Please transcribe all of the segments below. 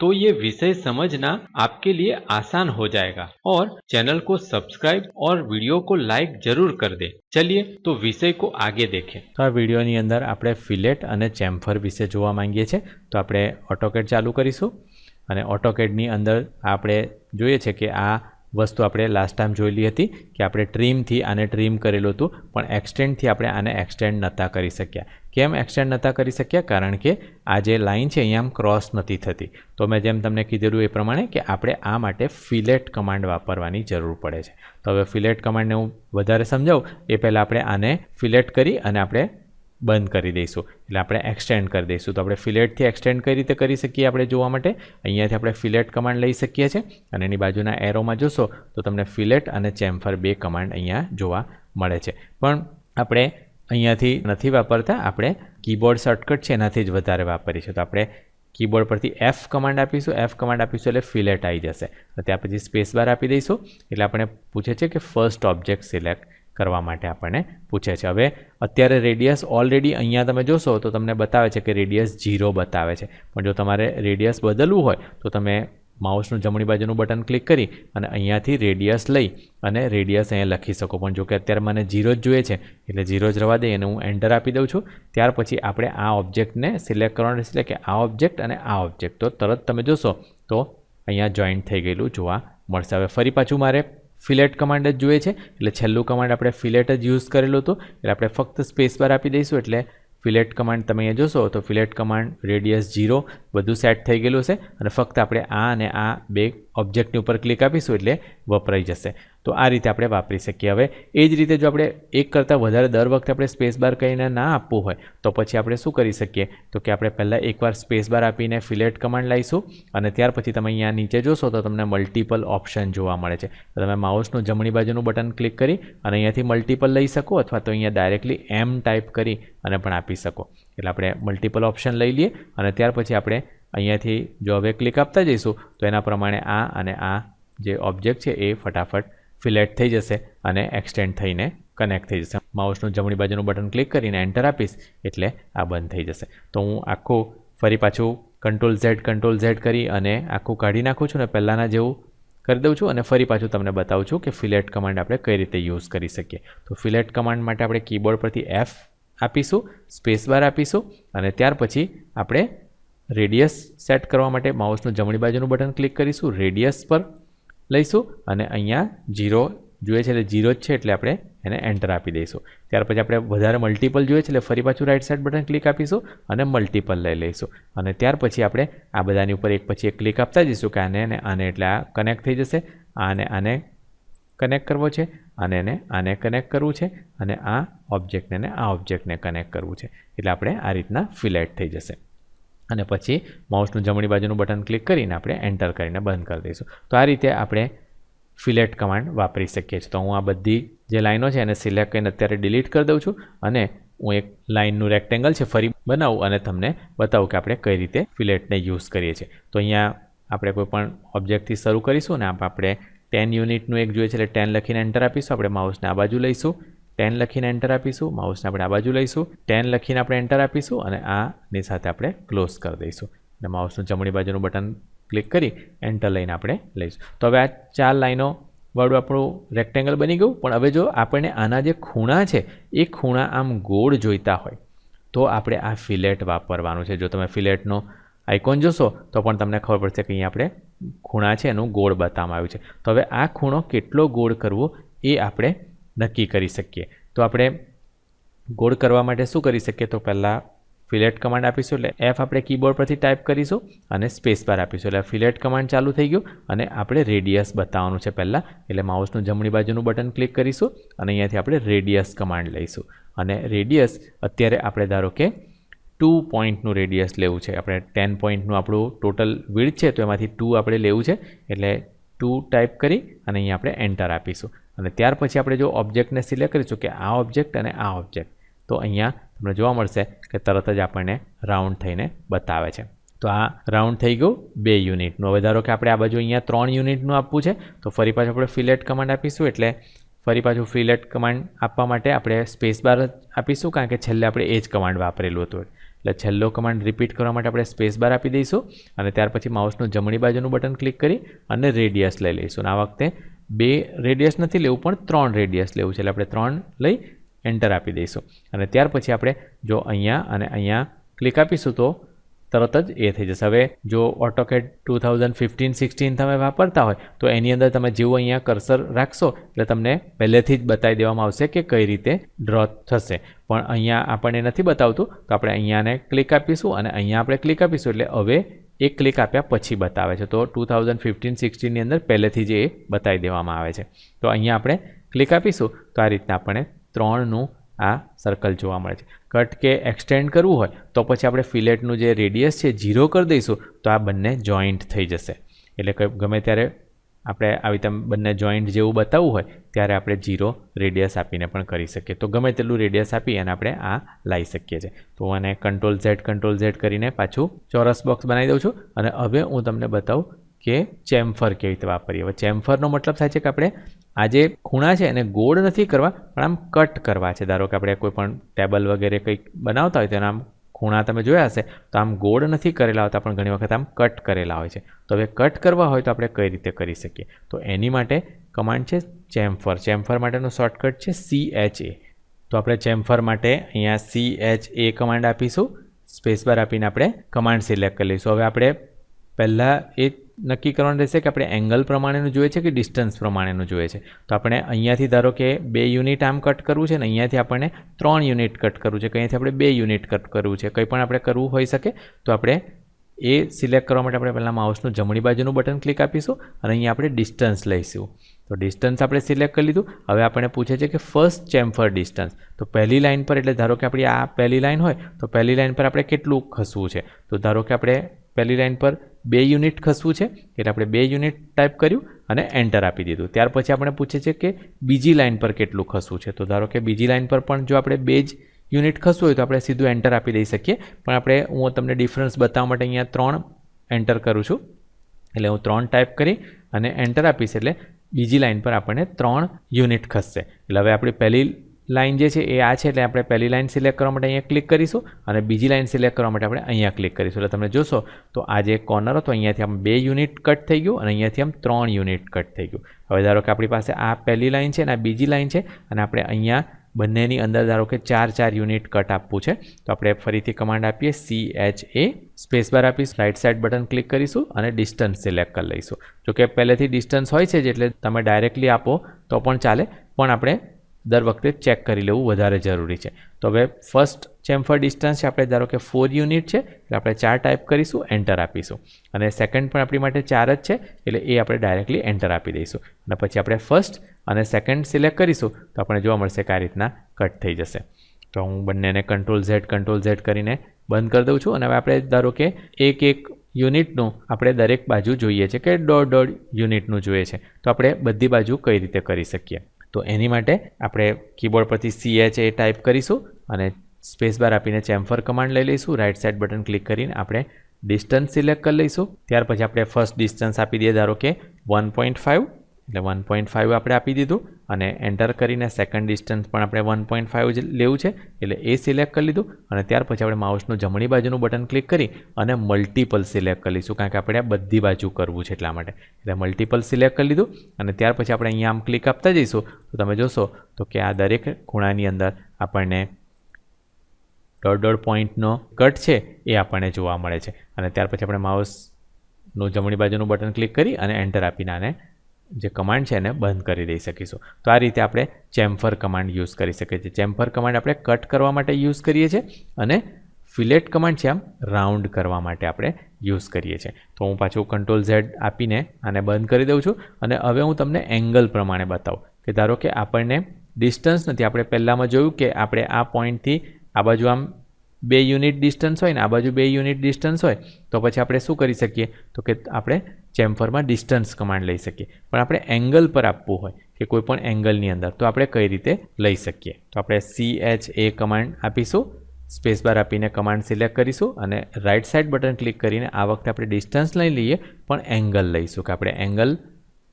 तो ये विषय समझना आपके लिए आसान हो जाएगा और चैनल को सब्सक्राइब और वीडियो को लाइक जरूर कर दे चलिए तो विषय को आगे देखें તો આ વિડીયોની અંદર આપણે ફિલેટ અને ચેમ્ફર વિશે જોવા માંગીએ છીએ તો આપણે ઓટોકેડ ચાલુ કરીશું અને ઓટોકેડની અંદર આપણે જોઈએ છે કે આ વસ્તુ આપણે લાસ્ટ ટાઈમ જોયેલી હતી કે આપણે ટ્રીમથી આને ટ્રીમ કરેલું હતું પણ એક્સટેન્ડથી આપણે આને એક્સટેન્ડ નહોતા કરી શક્યા કેમ એક્સટેન્ડ નહોતા કરી શક્યા કારણ કે આ જે લાઇન છે અહીંયા આમ ક્રોસ નથી થતી. તો મેં જેમ તમને કીધેલું એ પ્રમાણે કે આપણે આ માટે ફિલેટ કમાન્ડ વાપરવાની જરૂર પડે છે. તો હવે ફિલેટ કમાન્ડને હું વધારે સમજાવું, એ પહેલાં આપણે આને ફિલેટ કરી અને આપણે બંધ કરી દઈશું. એટલે આપણે એક્સટેન્ડ કરી દઈશું. તો આપણે ફિલેટથી એક્સટેન્ડ કઈ રીતે કરી શકીએ આપણે જોવા માટે? અહીંયાથી આપણે ફિલેટ કમાન્ડ લઈ શકીએ છીએ. અને એની બાજુના એરોમાં જોશો તો તમને ફિલેટ અને ચેમ્ફર બે કમાન્ડ અહીંયા જોવા મળે છે. પણ આપણે અહીંયાથી નથી વાપરતા, આપણે કીબોર્ડ શોર્ટકટ છે, એનાથી જ વધારે વાપરીશું. તો આપણે કીબોર્ડ પરથી એફ કમાન્ડ આપીશું એફ કમાન્ડ આપીશું એટલે ફિલેટ આવી જશે. તો ત્યાં પછી સ્પેસ બાર આપી દઈશું. એટલે આપણે પૂછે છે કે ફર્સ્ટ ઓબ્જેક્ટ સિલેક્ટ કરવા માટે આપણને પૂછે છે. હવે અત્યારે રેડિયસ ઓલરેડી અહીંયા તમે જોશો તો તમને બતાવે છે કે રેડિયસ ઝીરો બતાવે છે. પણ જો તમારે રેડિયસ બદલવું હોય તો તમે માઉસનું જમણી બાજુનું બટન ક્લિક કરી અને અહીંયાથી રેડિયસ લઈ અને રેડિયસ અહીંયા લખી શકો. પણ જો કે અત્યારે મને ઝીરો જ જોઈએ છે, એટલે ઝીરો જ રવા દઈ અને હું એન્ટર આપી દઉં છું. ત્યાર પછી આપણે આ ઓબ્જેક્ટને સિલેક્ટ કરવાનું રહેશે કે આ ઓબ્જેક્ટ અને આ ઓબ્જેક્ટ તો તરત તમે જોશો તો અહીંયા જોઈન્ટ થઈ ગયેલું જોવા મળશે. હવે ફરી પાછું મારે ફિલેટ કમાન્ડ જ જોઈએ છે, એટલે છેલ્લું કમાન્ડ આપણે ફિલેટ જ યુઝ કરેલું હતું. એટલે આપણે ફક્ત સ્પેસ બાર આપી દઈશું, એટલે ફિલેટ કમાન્ડ તમે અહીંયા જોશો, તો ફિલેટ કમાન્ડ રેડિયસ જીરો બધું સેટ થઈ ગયેલું છે અને ફક્ત આપણે આ અને આ બે ઓબ્જેક્ટની ઉપર ક્લિક આપીશું એટલે વપરાઈ જશે. તો આ રીતે આપણે વાપરી શકીએ. હવે એ જ રીતે જો આપણે એક કરતાં વધારે દર વખતે આપણે સ્પેસ બાર કહીને ના આપવું હોય, તો પછી આપણે શું કરી શકીએ? તો કે આપણે પહેલાં એકવાર સ્પેસ બાર આપીને ફિલેટ કમાન્ડ લાવીશું અને ત્યાર પછી તમે અહીંયા નીચે જોશો તો તમને મલ્ટિપલ ઓપ્શન જોવા મળે છે. તો તમે માઉસનું જમણી બાજુનું બટન ક્લિક કરી અને અહીંયાથી મલ્ટિપલ લઈ શકો અથવા તો અહીંયા ડાયરેક્ટલી એમ ટાઈપ કરી અને પણ આપી શકો. એટલે આપણે મલ્ટિપલ ઓપ્શન લઈ લઈએ અને ત્યાર પછી આપણે અહીંયાથી જો હવે ક્લિક આપતા જઈશું, તો એના પ્રમાણે આ અને આ જે ઓબ્જેક્ટ છે એ ફટાફટ ફિલેટ થઈ જશે અને એક્સટેન્ડ થઈને કનેક્ટ થઈ જશે. માઉસનું જમણી બાજુનું બટન ક્લિક કરીને એન્ટર આપીશ, એટલે આ બંધ થઈ જશે. તો હું આખું ફરી પાછું કંટ્રોલ ઝેડ કંટ્રોલ ઝેડ કરી અને આખું કાઢી નાખું છું ને પહેલાંના જેવું કરી દઉં છું અને ફરી પાછું તમને બતાવું છું કે ફિલેટ કમાન્ડ આપણે કઈ રીતે યુઝ કરી શકીએ. તો ફિલેટ કમાન્ડ માટે આપણે કીબોર્ડ પરથી એફ આપીશું સ્પેસ બાર આપીશું અને ત્યાર પછી આપણે રેડિયસ સેટ કરવા માટે માઉસનું જમણી બાજુનું બટન ક્લિક કરીશું, રેડિયસ પર લઈશું અને અહીંયા જીરો જોઈએ છે એટલે જીરો જ છે એટલે આપણે એને એન્ટર આપી દઈશું. ત્યાર પછી આપણે વધારે મલ્ટિપલ જોઈએ છે એટલે ફરી પાછું રાઈટ સાઇડ બટન ક્લિક આપીશું અને મલ્ટિપલ લઈ લઈશું. અને ત્યાર પછી આપણે આ બધાની ઉપર એક પછી એક ક્લિક આપતા જઈશું કે આને અને આને એટલે આ કનેક્ટ થઈ જશે, આને આને કનેક્ટ કરવો છે અને એને આને કનેક્ટ કરવું છે અને આ ઓબ્જેક્ટને આ ઓબ્જેક્ટને કનેક્ટ કરવું છે. એટલે આપણે આ રીતના ફિલેટ થઈ જશે. અને પછી માઉસનું જમણી બાજુનું બટન ક્લિક કરીને આપણે એન્ટર કરીને બંધ કરી દઈશું. તો આ રીતે આપણે ફિલેટ કમાન્ડ વાપરી શકીએ છીએ. તો હું આ બધી જે લાઈનો છે એને સિલેક્ટ કરીને અત્યારે ડિલીટ કરી દઉં છું અને હું એક લાઇનનું રેક્ટેંગલ છે ફરી બનાવું અને તમને બતાવું કે આપણે કઈ રીતે ફિલેટને યુઝ કરીએ છીએ. તો અહીંયા આપણે કોઈપણ ઓબ્જેક્ટથી શરૂ કરીશું અને આપણે ટેન યુનિટનું એક જોઈએ છે એટલે ટેન લખીને એન્ટર આપીશું. આપણે માઉસને આ બાજુ લઈશું. ટેન લખીને એન્ટર આપીશું માઉસને આપણે આ બાજુ લઈશું, ટેન લખીને આપણે એન્ટર આપીશું અને આની સાથે આપણે ક્લોઝ કરી દઈશું. અને માઉસનું જમણી બાજુનું બટન ક્લિક કરી એન્ટર લઈને આપણે લઈશું. તો હવે આ ચાર લાઈનો વાળું આપણું રેક્ટેંગલ બની ગયું. પણ હવે જો આપણને આના જે ખૂણા છે, એ ખૂણા આમ ગોળ જોઈતા હોય, તો આપણે આ ફિલેટ વાપરવાનું છે. જો તમે ફિલેટનો આઇકોન જોશો, તો પણ તમને ખબર પડશે કે અહીંયા આપણે ખૂણા છે એનું ગોળ બતાવવામાં આવ્યું છે. તો હવે આ ખૂણો કેટલો ગોળ કરવો, એ આપણે નક્કી કરી શકીએ. તો આપણે ગોળ કરવા માટે શું કરી શકીએ? તો પહેલાં ફિલેટ કમાન્ડ આપીશું, એટલે એફ આપણે કીબોર્ડ પરથી ટાઈપ કરીશું અને સ્પેસ બાર આપીશું. એટલે ફિલેટ કમાન્ડ ચાલુ થઈ ગયું અને આપણે રેડિયસ બતાવવાનું છે પહેલાં. એટલે માઉસનું જમણી બાજુનું બટન ક્લિક કરીશું અને અહીંયાથી આપણે રેડિયસ કમાન્ડ લઈશું. અને રેડિયસ અત્યારે આપણે ધારો કે ટુ પોઈન્ટનું રેડિયસ લેવું છે. આપણે ટેન પોઈન્ટનું આપણું ટોટલ વિડ છે, તો એમાંથી ટુ આપણે લેવું છે. એટલે ટુ ટાઈપ કરી અને અહીંયા આપણે એન્ટર આપીશું. અને ત્યાર પછી આપણે જો ઓબ્જેક્ટને સિલેક્ટ કરીશું કે આ ઓબ્જેક્ટ અને આ ઓબ્જેક્ટ તો અહીંયા તમને જોવા મળશે કે તરત જ આપણને રાઉન્ડ થઈને બતાવે છે. તો આ રાઉન્ડ થઈ ગયું બે યુનિટનું હવે ધારો કે આપણે આ બાજુ અહીંયા ત્રણ યુનિટનું આપવું છે, તો ફરી પાછું આપણે ફિલેટ કમાન્ડ આપીશું, એટલે ફરી પાછું ફિલેટ કમાન્ડ આપવા માટે આપણે સ્પેસ બાર આપીશું, કારણ કે છેલ્લે આપણે એ જ કમાન્ડ વાપરેલું હતું. એટલે છેલ્લો કમાન્ડ રિપીટ કરવા માટે આપણે સ્પેસ બાર આપી દઈશું અને ત્યાર પછી માઉસનું જમણી બાજુનું બટન ક્લિક કરી અને રેડિયસ લઈ લઈશું. અને આ વખતે બે રેડિયસ નથી લેવું, પણ ત્રણ રેડિયસ લેવું છે. એટલે આપણે ત્રણ લઈ એન્ટર આપી દઈશું. અને ત્યાર પછી આપણે જો અહીંયા અને અહીંયા ક્લિક આપીશું તો તરત જ એ થઈ જશે. હવે જો AutoCAD two thousand fifteen sixteen તમે વાપરતા હોય, તો એની અંદર તમે જેવું અહીંયા કર્સર રાખશો, એટલે તમને પહેલેથી જ બતાવી દેવામાં આવશે કે કઈ રીતે ડ્રો થશે. પણ અહીંયા આપણને નથી બતાવતું, તો આપણે અહીંયાને ક્લિક આપીશું અને અહીંયા આપણે ક્લિક આપીશું, એટલે હવે એક ક્લિક આપ્યા પછી બતાવે છે. તો ટુ થાઉઝન્ડ ફિફ્ટીન સિક્સટીનની અંદર પહેલેથી જ એ બતાવી દેવામાં આવે છે. તો અહીંયા આપણે ક્લિક આપીશું, તો આ રીતના આપણે ત્રણનું આ સર્કલ જોવા મળે છે. કટ કે એક્સટેન્ડ કરવું હોય, તો પછી આપણે ફિલેટનું જે રેડિયસ છે ઝીરો કરી દઈશું, તો આ બંને જોઈન્ટ થઈ જશે. એટલે ગમે ત્યારે આપણે આવી રીતે બંને જોઈન્ટ જેવું બતાવવું હોય, ત્યારે આપણે જીરો રેડિયસ આપીને પણ કરી શકીએ. તો ગમે તેટલું રેડિયસ આપી અને આપણે આ લાવી શકીએ છીએ. તો આને કંટ્રોલ ઝેડ કંટ્રોલ ઝેડ કરીને પાછું ચોરસ બોક્સ બનાવી દઉં છું. અને હવે હું તમને બતાવું કે ચેમ્ફર કેવી રીતે વાપરીએ. હવે ચેમ્ફરનો મતલબ થાય છે કે આપણે આ જે ખૂણા છે એને ગોળ નથી કરવા, પણ આમ કટ કરવા છે. ધારો કે આપણે કોઈ પણ ટેબલ વગેરે કંઈક બનાવતા હોય તો એના આમ ખૂણા તમે જોયા હશે, તો આમ ગોળ નથી કરેલા હોતા, પણ ઘણી વખત આમ કટ કરેલા હોય છે. તો હવે કટ કરવા હોય તો આપણે કઈ રીતે કરી શકીએ? તો એની માટે કમાન્ડ છે ચેમ્ફર. ચેમ્ફર માટેનો શોર્ટકટ છે સી એચ એ તો આપણે ચેમ્ફર માટે અહીંયા સી એચ એ કમાન્ડ આપીશું. સ્પેસ બાર આપીને આપણે કમાન્ડ સિલેક્ટ કરી લઈશું. હવે આપણે પહેલાં એ નક્કી કરવાનું રહેશે કે આપણે એંગલ પ્રમાણેનું જોઈએ છે કે ડિસ્ટન્સ પ્રમાણેનું જોઈએ છે? તો આપણે અહીંયાથી ધારો કે બે યુનિટ આમ કટ કરવું છે ને અહીંયાથી આપણને ત્રણ યુનિટ કટ કરવું છે અહીંયાથી આપણે બે યુનિટ કટ કરવું છે. કંઈ પણ આપણે કરવું હોઈ શકે, તો આપણે એ સિલેક્ટ કરવા માટે આપણે પહેલાં માઉસનું જમણી બાજુનું બટન ક્લિક આપીશું અને અહીંયા આપણે ડિસ્ટન્સ લઈશું. તો ડિસ્ટન્સ આપણે સિલેક્ટ કરી લીધું. હવે આપણને પૂછે છે કે ફર્સ્ટ ચેમ્ફર ડિસ્ટન્સ તો પહેલી લાઇન પર, એટલે ધારો કે આપણી આ પહેલી લાઇન હોય, તો પહેલી લાઇન પર આપણે કેટલું ખસવું છે? તો ધારો કે આપણે પહેલી લાઇન પર બે યુનિટ ખસવું છે, એટલે આપણે બે યુનિટ ટાઈપ કર્યું અને એન્ટર આપી દીધું. ત્યાર પછી આપણે પૂછે છે કે બીજી લાઇન પર કેટલું ખસવું છે. તો ધારો કે બીજી લાઇન પર પણ જો આપણે બે જ યુનિટ ખસવું હોય તો આપણે સીધું એન્ટર આપી દઈ શકીએ. પણ આપણે, હું તમને ડિફરન્સ બતાવવા માટે અહીંયા ત્રણ એન્ટર કરું છું. એટલે હું ત્રણ ટાઈપ કરી અને એન્ટર આપીશ, એટલે બીજી લાઇન પર આપણને ત્રણ યુનિટ ખસશે. એટલે હવે આપણી પહેલી લાઇન જે છે એ આ છે, એટલે આપણે પહેલી લાઇન સિલેક્ટ કરવા માટે અહીંયા ક્લિક કરીશું અને બીજી લાઇન સિલેક્ટ કરવા માટે આપણે અહીંયા ક્લિક કરીશું. એટલે તમે જોશો તો આ જે કોર્નર હતો, અહીંયાથી આમ બે યુનિટ કટ થઈ ગયું અને અહીંયાથી આમ ત્રણ યુનિટ કટ થઈ ગયું. હવે ધારો કે આપણી પાસે આ પહેલી લાઇન છે અને આ બીજી લાઇન છે અને આપણે અહીંયા બંનેની અંદર ધારો કે ચાર ચાર યુનિટ કટ આપવું છે, તો આપણે ફરીથી કમાન્ડ આપીએ C H A space bar આપીશ. રાઇટ સાઇડ બટન ક્લિક કરીશું અને ડિસ્ટન્સ સિલેક્ટ કરી લઈશું. જોકે પહેલેથી ડિસ્ટન્સ હોય છે એટલે તમે ડાયરેક્ટલી આપો તો પણ ચાલે. પણ આપણે દર વખતે ચેક કરી લેવું વધારે જરૂરી છે. તો હવે ફર્સ્ટ ચેમ્ફર ડિસ્ટન્સ છે, આપણે ધારો કે ફોર યુનિટ છે, એટલે આપણે ચાર ટાઈપ કરીશું એન્ટર આપીશું. અને સેકન્ડ પણ આપણી માટે ચાર જ છે, એટલે એ આપણે ડાયરેક્ટલી એન્ટર આપી દઈશું. અને પછી આપણે ફર્સ્ટ અને સેકન્ડ સિલેક્ટ કરીશું, તો આપણે જોવા મળશે કે આ રીતના કટ થઈ જશે. તો હું બંનેને કંટ્રોલ ઝેડ કંટ્રોલ ઝેડ કરીને બંધ કરી દઉં છું. અને હવે આપણે ધારો કે એક એક યુનિટનું આપણે દરેક બાજુ જોઈએ છે કે દોઢ દોઢ યુનિટનું જોઈએ છે. તો આપણે બધી બાજુ કઈ રીતે કરી શકીએ? તો એની માટે આપણે કીબોર્ડ પરથી સી એચ એ ટાઈપ કરીશું અને સ્પેસ બાર આપીને ચેમ્ફર કમાન્ડ લઈ લઈશું. રાઇટ સાઇડ બટન ક્લિક કરીને આપણે ડિસ્ટન્સ સિલેક્ટ કરી લઈશું. ત્યાર પછી આપણે ફર્સ્ટ ડિસ્ટન્સ આપી દઈએ. ધારો કે વન પોઈન્ટ ફાઇવ એટલે વન પોઈન્ટ ફાઇવ આપણે આપી દીધું અને એન્ટર કરીને સેકન્ડ ડિસ્ટન્સ પણ આપણે વન પોઈન્ટ ફાઇવ લેવું છે. એટલે એ સિલેક્ટ કરી લીધું અને ત્યાર પછી આપણે માઉસનું જમણી બાજુનું બટન ક્લિક કરી અને મલ્ટિપલ સિલેક્ટ કરી લઈશું કારણ કે આપણે આ બધી બાજુ કરવું છે એટલા માટે. એટલે મલ્ટિપલ સિલેક્ટ કરી લીધું અને ત્યાર પછી આપણે અહીંયા આમ ક્લિક આપતા જઈશું. તો તમે જોશો તો કે આ દરેક ખૂણાની અંદર આપણને દોઢ દોઢ પોઈન્ટનો કટ છે એ આપણને જોવા મળે છે. અને ત્યાર પછી આપણે માઉસનું જમણી બાજુનું બટન ક્લિક કરી અને એન્ટર આપીને આને જે કમાન્ડ છે એને બંધ કરી દઈ શકીશું. તો આ રીતે આપણે ચેમ્ફર કમાન્ડ યુઝ કરી શકીએ છીએ. ચેમ્ફર કમાન્ડ આપણે કટ કરવા માટે યુઝ કરીએ છીએ અને ફિલેટ કમાન્ડ છે આમ રાઉન્ડ કરવા માટે આપણે યુઝ કરીએ છીએ. તો હું પાછું કંટ્રોલ ઝેડ આપીને આને બંધ કરી દઉં છું અને હવે હું તમને એંગલ પ્રમાણે બતાવું કે ધારો કે આપણને ડિસ્ટન્સ નથી. આપણે પહેલાંમાં જોયું કે આપણે આ પોઈન્ટથી આ બાજુ આમ બે યુનિટ ડિસ્ટન્સ હોય ને, આ બાજુ બે યુનિટ ડિસ્ટન્સ હોય, તો પછી આપણે શું કરી શકીએ? તો કે આપણે ચેમ્ફરમાં ડિસ્ટન્સ કમાન્ડ લઈ શકીએ. પણ આપણે એંગલ પર આપવું હોય કે કોઈ પણ એંગલની અંદર, તો આપણે કઈ રીતે લઈ શકીએ? તો આપણે સી એચ એ કમાન્ડ આપીશું, સ્પેસ બાર આપીને કમાન્ડ સિલેક્ટ કરીશું અને રાઈટ સાઈડ બટન ક્લિક કરીને આ વખતે આપણે ડિસ્ટન્સ લઈ લઈએ, પણ એંગલ લઈશું. કે આપણે એંગલ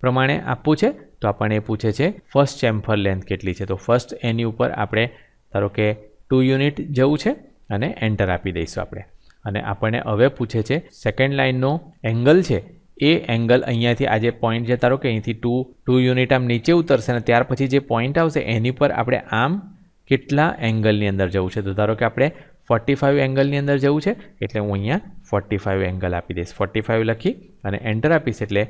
પ્રમાણે આપવું છે, તો આપણને એ પૂછે છે, ફર્સ્ટ ચેમ્ફર લેન્થ કેટલી છે? તો ફર્સ્ટ એની ઉપર આપણે ધારો કે ટુ યુનિટ જવું છે અને એન્ટર આપી દઈશું આપણે. અને આપણને હવે પૂછે છે સેકન્ડ લાઇનનો એંગલ છે, એ એંગલ અહીંયાથી આ જે પોઈન્ટ છે, ધારો કે અહીંથી ટુ ટુ યુનિટ આમ નીચે ઉતરશે અને ત્યાર પછી જે પોઈન્ટ આવશે, એની પર આપણે આમ કેટલા એંગલની અંદર જવું છે? તો ધારો કે આપણે ફોર્ટી ફાઇવ એંગલની અંદર જવું છે, એટલે હું અહીંયા ફોર્ટી ફાઇવ એંગલ આપી દઈશ. ફોર્ટી ફાઇવ લખી અને એન્ટર આપીશ, એટલે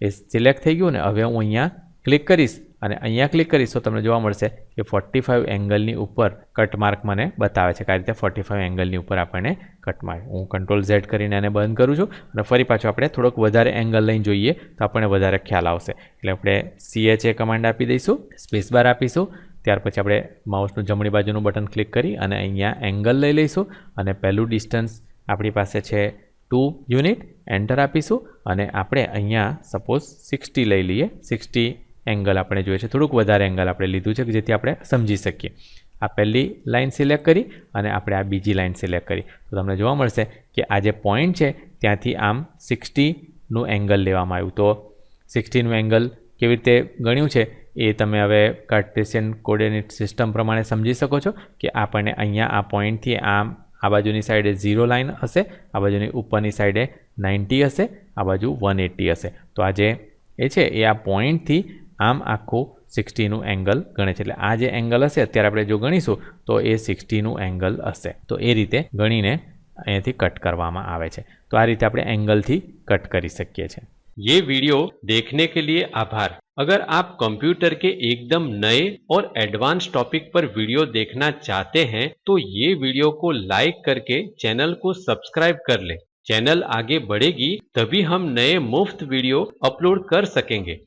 એ સિલેક્ટ થઈ ગયું ને હવે હું અહીંયા ક્લિક કરીશ. અને અહીંયા ક્લિક કરીશ તો તમને જોવા મળશે કે ફોર્ટી ફાઇવ એંગલની ઉપર કટ માર્ક મને બતાવે છે. કે આ રીતે ફોર્ટી ફાઇવ એંગલની ઉપર આપણને કટ માર્ક હું કંટ્રોલ ઝેડ કરીને એને બંધ કરું છું અને ફરી પાછું આપણે થોડોક વધારે એંગલ લઈને જોઈએ તો આપણને વધારે ખ્યાલ આવશે. એટલે આપણે સીએચ એ કમાન્ડ આપી દઈશું સ્પેસ બાર આપીશું, ત્યાર પછી આપણે માઉસનું જમણી બાજુનું બટન ક્લિક કરી અને અહીંયા એંગલ લઈ લઈશું અને પહેલું ડિસ્ટન્સ આપણી પાસે છે ટુ યુનિટ એન્ટર આપીશું અને આપણે અહીંયા સપોઝ સિક્સટી લઈ લઈએ. સિક્સટી એંગલ આપણે જોઈએ છે. થોડુંક વધારે એંગલ આપણે લીધું છે કે જેથી આપણે સમજી શકીએ. આ પહેલી લાઇન સિલેક્ટ કરી અને આપણે આ બીજી લાઇન સિલેક્ટ કરી. તો તમને જોવા મળશે કે આ જે પોઈન્ટ છે, ત્યાંથી આમ સિક્સટીનું એંગલ લેવામાં આવ્યું. તો સિક્સટીનું એંગલ કેવી રીતે ગણ્યું છે? એ તમે હવે કાર્ટેશિયન કોર્ડિનેટ સિસ્ટમ પ્રમાણે સમજી શકો છો કે આપણને અહીંયા આ પોઈન્ટથી આમ આ બાજુની સાઈડે ઝીરો લાઇન હશે, આ બાજુની ઉપરની સાઈડે નાઇન્ટી હશે, આ બાજુ વન એટી હશે. તો આ જે એ છે, એ આ પોઈન્ટથી આમ આખું સિક્સટીનું એંગલ ગણે છે એટલે આ જે એંગલ હશે અત્યારે આપણે જો ગણીશું તો એ સિક્સટીનું એંગલ હશે તો એ રીતે ગણીને અહીંયાથી કટ કરવામાં આવે છે તો આ રીતે આપણે એંગલથી કટ કરી શકીએ છીએ ये वीडियो देखने के लिए आभार अगर आप कंप्यूटर के एकदम नए और एडवांस टॉपिक पर वीडियो देखना चाहते हैं तो ये वीडियो को लाइक करके चैनल को सब्सक्राइब कर लें चैनल आगे बढ़ेगी तभी हम नए मुफ्त वीडियो अपलोड कर सकेंगे